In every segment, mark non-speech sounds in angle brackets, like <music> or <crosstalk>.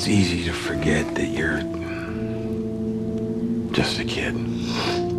It's easy to forget that you're just a kid.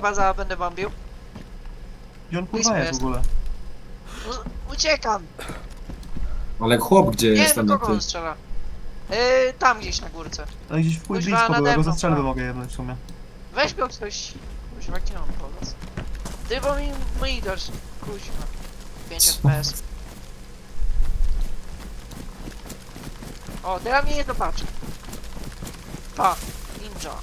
Chyba za będę bombił. Gdzie on kurwa jest w ogóle? U- Uciekam! Ale chłop gdzie Nie jest wiem ten kogo on strzela. Yy, tam gdzieś na górce. Ale gdzieś w chuj Kuźwa, blisko był, ja nade go mną, za strzelbę tak. mogę jebnąć w sumie. Weź go ktoś. Kuźwa, gdzie on powiedz? Ty, bo mi dasz. Kuźwa. 5 Co? FPS. O, teraz mnie nie zobaczy. Pa, ninja.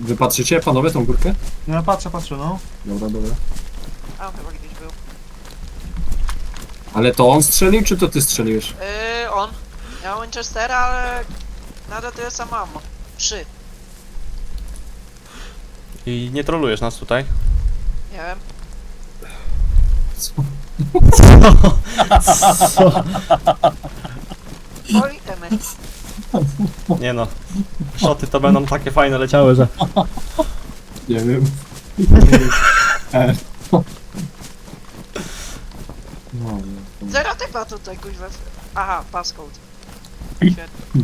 Wy patrzycie panowie tą górkę? No ja patrzę, patrzę, no. Dobra, dobra. A on chyba gdzieś był. Ale to on strzelił, czy to ty strzeliłeś? Yy, on. Ja mam Winchestera, ale nadal tyle samo mam. Trzy. I nie trolujesz nas tutaj? Nie wiem. Co? <laughs> Oj, temy. Nie no. Szoty to będą takie fajne leciały, że... Nie wiem. E. No, no. Zero typa tutaj, kuźwa. Aha, passcode. Świetnie.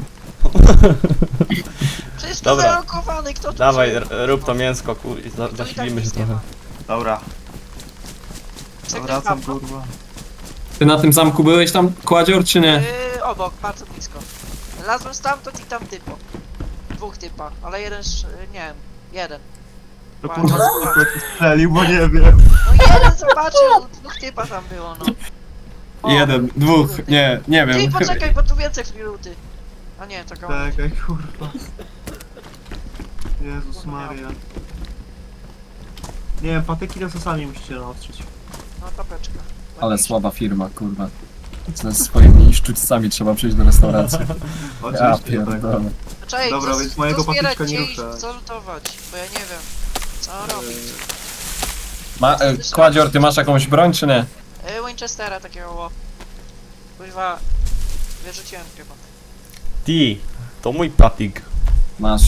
Przecież to Dobra. zalokowany, kto tu Dawaj, r- rób to mięsko, kur... i za- tak Zasilimy się trochę. Dobra, wracam kurwa. Ty na tym zamku byłeś tam, kładzior, czy nie? Yy, obok, bardzo blisko. Lazłem stamtąd i tam typo. Dwóch typa, ale jeden, sz- nie wiem, jeden. To Ładnie. kurwa spoko ci strzelił, bo nie wiem. No jeden zobaczył, dwóch typa tam było, no. O, Jeden, dwóch, nie, nie Ty, wiem. poczekaj, bo tu więcej minuty. A nie, to go. Czekaj, kurwa. Jezus Maria. Nie wiem, patyki to sami musicie naostrzyć. No tapeczka. Ale słaba firma, kurwa. Ze swoimi sztućcami trzeba przyjść do restauracji. <laughs> Ja Oczywiście, tak. pierdolę. Czekaj, Dobra, co, więc co mojego zbierać patyczka nie się i ruszać. co lutować, bo ja nie wiem. Co robić? Ma, e, kładzior, ty masz jakąś broń, czy nie? Yy, Winchestera takiego, o. Kuźwa, wyrzuciłem chyba. Ty, to mój patik. Masz,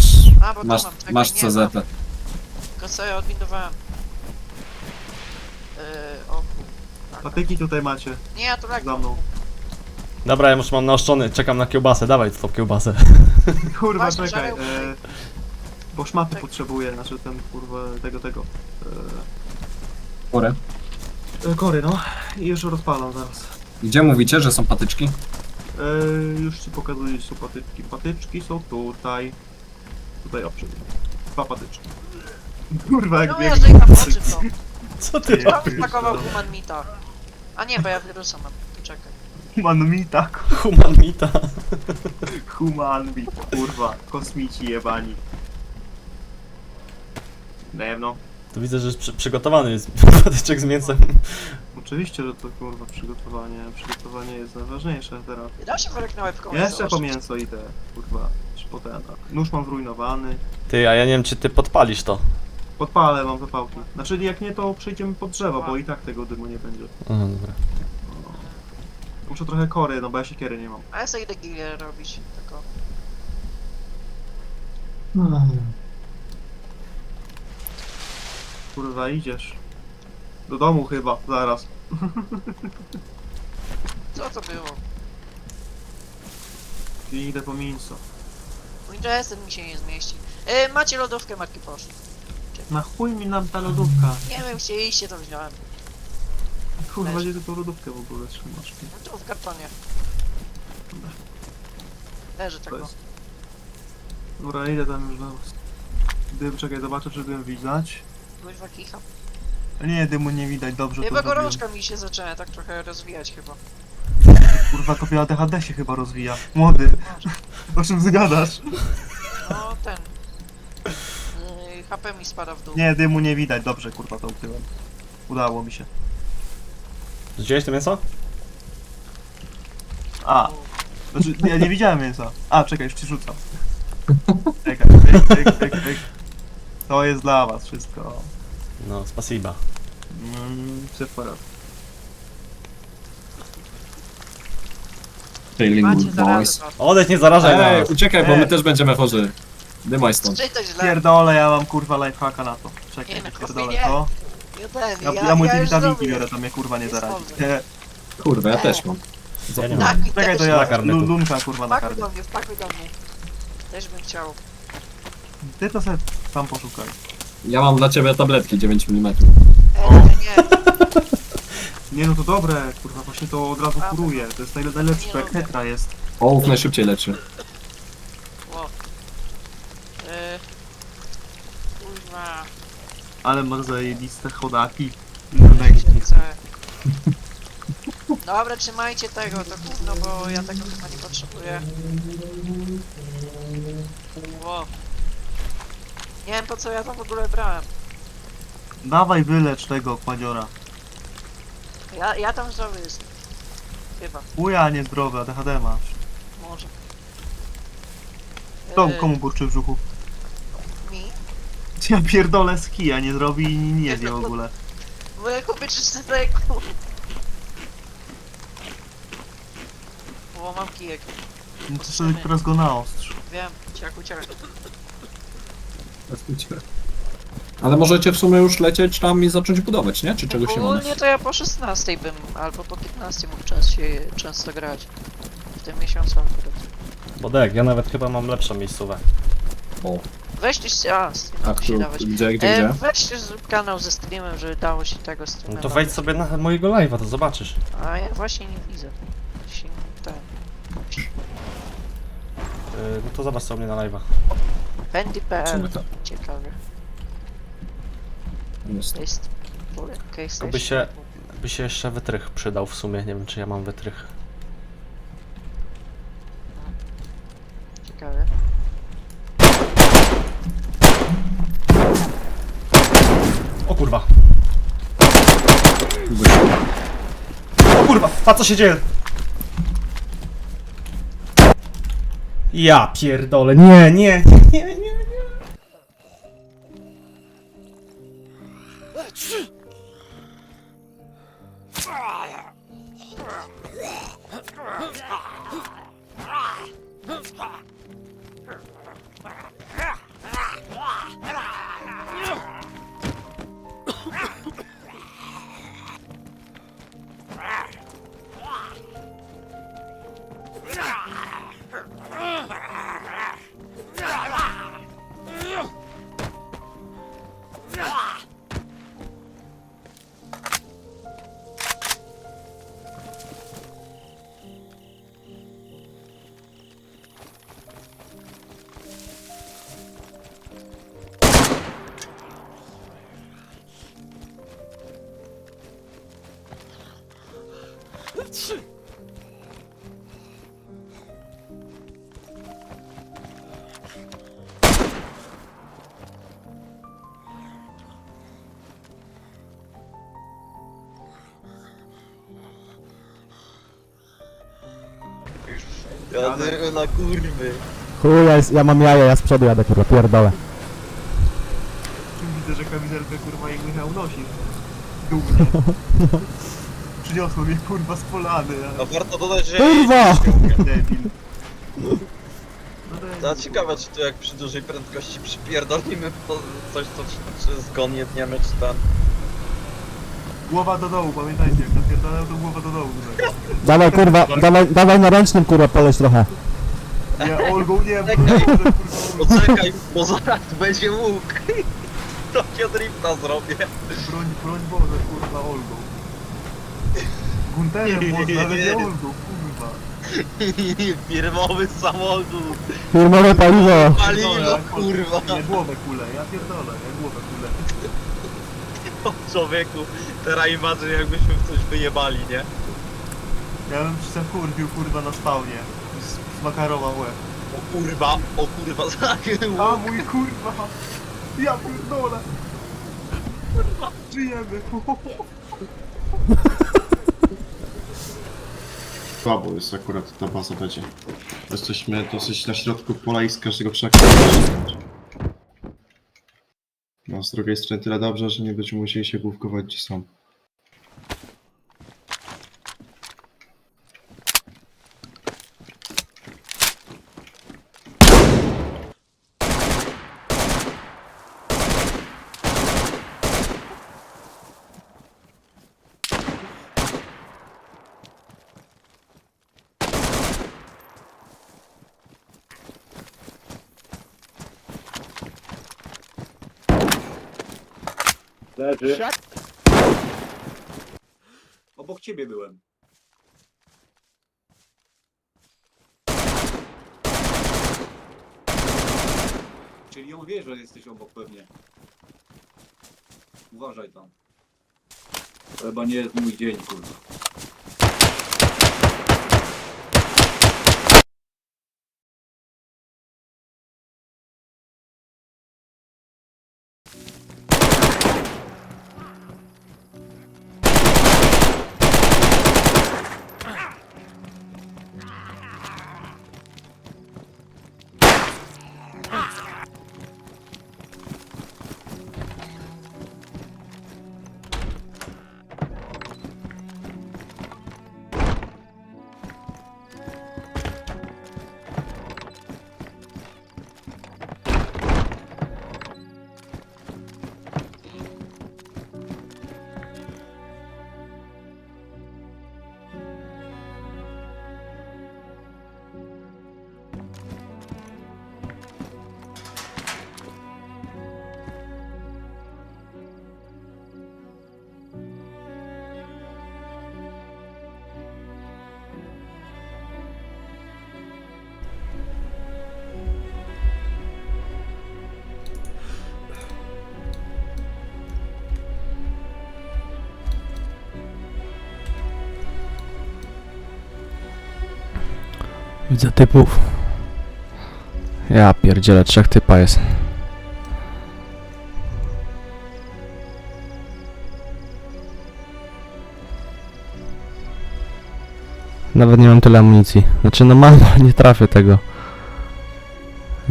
A, bo masz, mam, czekaj, masz nie, CZ. mam. Tylko sobie odwindowałem. Yy, o kur... Patyki tutaj macie, Nie, ja tu tak. za mną. Dobra, ja już mam naoszczony, czekam na kiełbasę, dawaj tą kiełbasę. Kurwa, Właśnie, czekaj. żarełko. E, bo szmaty Tak. potrzebuję, znaczy ten kurwa tego, tego. Górę. E, e, kory, no. I już rozpalam zaraz. Gdzie mówicie, że są patyczki? E, już ci pokazuję, gdzie są patyczki. Patyczki są tutaj. Tutaj o, Dwa patyczki. Kurwa, jak No biegnie. oczy to. <laughs> Co ty Kto spakował human mita? A nie, bo ja wirusa mam. Czekaj. Human meat, Human mita. human meat, kurwa. Kosmici jebani. Dawno. Tu widzę, że przy, przygotowany jest <laughs> patyczek z mięsem. Oczywiście, że to kurwa przygotowanie. Przygotowanie jest najważniejsze teraz. Da się worek na łebką. Jeszcze po mięso i te, kurwa, szpotena. Nóż mam zrujnowany. Ty, a ja nie wiem, czy ty podpalisz to. Podpalę, mam zapałki. Znaczy, jak nie, to przejdziemy pod drzewo, bo i tak tego dymu nie będzie. Aha, dobra. Muszę trochę kory, no bo ja siekiery nie mam. A ja sobie idę gilę robić. Tylko. Kurwa, idziesz. Do domu chyba, zaraz. Co to było? I idę po mięso. Winchester mi się nie zmieści. Yy, macie lodówkę, marki poszły. Na chuj mi nam ta lodówka. Nie wiem, chcieliście, to wziąłem. Kurwa, Leży. gdzie ty tą lodówkę w ogóle trzymasz? No tu w kartonie. Leży To tego. jest... Dobra, idę tam już do... Dym, czekaj, zobaczę, czy dym widać. Kuźwa kicha. Nie, dymu nie widać, dobrze to Chyba zrobiłem. gorączka mi się zaczyna tak trochę rozwijać chyba. Kurwa, to ADHD się chyba rozwija. Młody. O czym zgadasz? No ten. Yy, HP mi spada w dół. Nie, dymu nie widać, dobrze kurwa to ukryłem. Udało mi się. Widziałeś to mięso? A, znaczy ja nie widziałem mięsa. A, czekaj, już ci rzucam. <laughs> Czekaj, pyk, pyk, pyk, pyk. To jest dla was wszystko. No, spasiba. Mm, przeporad. Macie good boys. Odejdź, nie zarażaj Ej, nas! uciekaj, bo Ej. my też będziemy chorzy. Dymaj stąd. Czy to źle? Pierdolę, ja mam kurwa lifehacka na to. Czekaj, Nie, no, pierdolę nie. to. Ja ten, Ja, ja, ja multivitaminki biorę, to mnie kurwa nie. Nie, Kurwa, ja też mam. Ja nie Tak, mam. mi Czekaj, to ja lu- lunka kurwa na Wpakuj karmę. do mnie, wpakuj do mnie. Też bym chciał. Ty to se tam poszukaj. Ja mam dla ciebie tabletki 9 mm. Ej, nie, <laughs> nie. No to dobre, kurwa, właśnie to od razu kuruje. To jest najle- najlepsze, to jak tetra jest. Ołów najszybciej leczy. O. Yy. Kurwa. Ale masz zajebiste chodaki. Chce. Dobra, trzymajcie tego, to gówno, bo ja tego chyba nie potrzebuję. Ło. Nie wiem po co ja to w ogóle brałem. Dawaj wylecz tego kładziora. Ja, ja tam zdrowy jestem. Chyba, Uja, niezdrowe, ADHD masz. może. Kto, Yy, komu burczy w brzuchu? Mi? Ja pierdolę z kija, nie zrobi i nie zje w <laughs> ogóle. Moje chłopyczne leku. O, mam kijek. No to sobie teraz go naostrz. Wiem, ciaku, ciaku. <laughs> Ale możecie w sumie już lecieć tam i zacząć budować, nie? Czy czegoś nie mamy? Ogólnie to ja po 16 bym, albo po 15 mógł czas się często grać. W tym miesiącu akurat. Bodek, ja nawet chyba mam lepszą miejscówę. O, Weźcie się, a, a tu się dawać. gdzie, gdzie, E, gdzie? weźcie zrób kanał ze streamem, żeby dało się tego No streama. to wejdź sobie na mojego live'a, to zobaczysz. A ja właśnie nie widzę. Się, ten. Yy, no to zobacz sobie mnie na live'a. W Bendy.pl sumie to Ciekawie. jest. Jest. By się, by się jeszcze wytrych przydał w sumie, nie wiem czy ja mam wytrych. Ciekawe. O kurwa. O kurwa, a co się dzieje? Ja pierdolę, nie, nie, nie, nie, Jadę na kurwy. Chuj, ja, jest- ja mam jaja, ja z przodu jadę, kurwa, pierdolę. Widzę, że kamizelkę kurwa jak Michał nosi. Dumnie. <laughs> Przyniosło mnie kurwa z polany, No warto dodać, że... Kurwa! debil. No ciekawe, czy tu jak przy dużej prędkości przypierdolimy to coś, to czy, czy zgon jedniemy, czy ten... Głowa do dołu, pamiętajcie, jak napierdalał to głowa do dołu. tutaj. Dawaj, kurwa, dawaj, dawaj na ręcznym, kurwa, poleć trochę. Nie, Olgą nie, Czekaj. kurwa. Poczekaj, bo zaraz będzie łuk. <laughs> Takiego drifta zrobię. Broń, broń Boże, kurwa, Olgą. Gunterem można, ale nie Olgą, kurwa. Firmowy samochód. Firmowe paliwo. Paliwo, kurwa. Nie, głowę kulę, ja pierdolę, ja głowę kulę. człowieku, teraz imagine jakbyśmy w coś wyjebali, nie? Ja bym się zakurwił kurwa na spawnie. Z- Zmakarował łeb. O kurwa, o kurwa, zagięło. <laughs> A mój kurwa! Ja pierdolę! Kurwa, żyjemy! <laughs> Słabo jest akurat ta baza będzie. Jesteśmy dosyć na środku pola i z każdego krzaka. No z drugiej strony tyle dobrze, że nie będziemy musieli się główkować gdzie są. Obok ciebie byłem. Czyli on wie, że jesteś obok pewnie. Uważaj tam. To chyba nie jest mój dzień, kurwa. Widzę typów. Ja pierdzielę, trzech typa jest. Nawet nie mam tyle amunicji. Znaczy no mam, <laughs> ale nie trafię tego.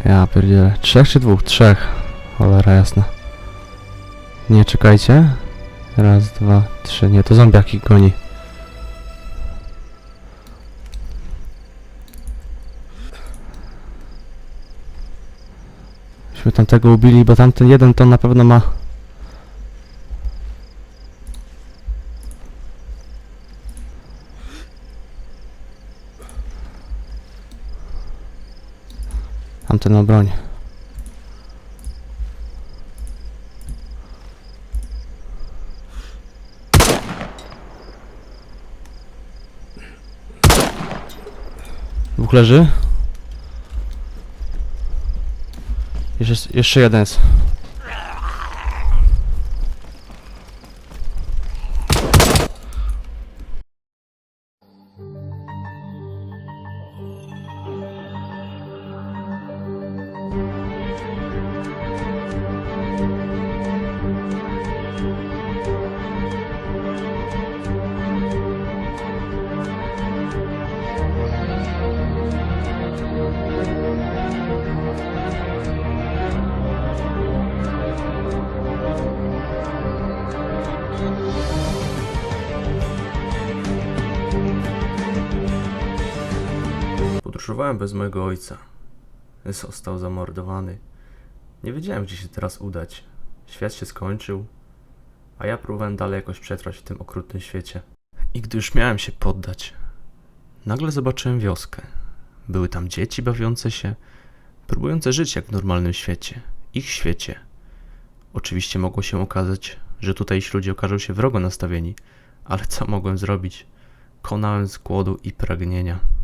Ja pierdzielę. Trzech czy dwóch? Trzech. Cholera jasna. Nie, czekajcie. Raz, dwa, trzy. Nie, to zombiaki goni. Myśmy tamtego ubili, bo tamten jeden to na pewno ma... Tamten ma broń. Dwóch leży. Jeszcze, jeszcze jeden jest. Podróżowałem bez mojego ojca. Został zamordowany. Nie wiedziałem, gdzie się teraz udać. Świat się skończył, a ja próbowałem dalej jakoś przetrwać w tym okrutnym świecie. I gdy już miałem się poddać, nagle zobaczyłem wioskę. Były tam dzieci bawiące się, próbujące żyć jak w normalnym świecie, ich świecie. Oczywiście mogło się okazać, że tutejsi ludzie okażą się wrogo nastawieni, ale co mogłem zrobić? Konałem z głodu i pragnienia.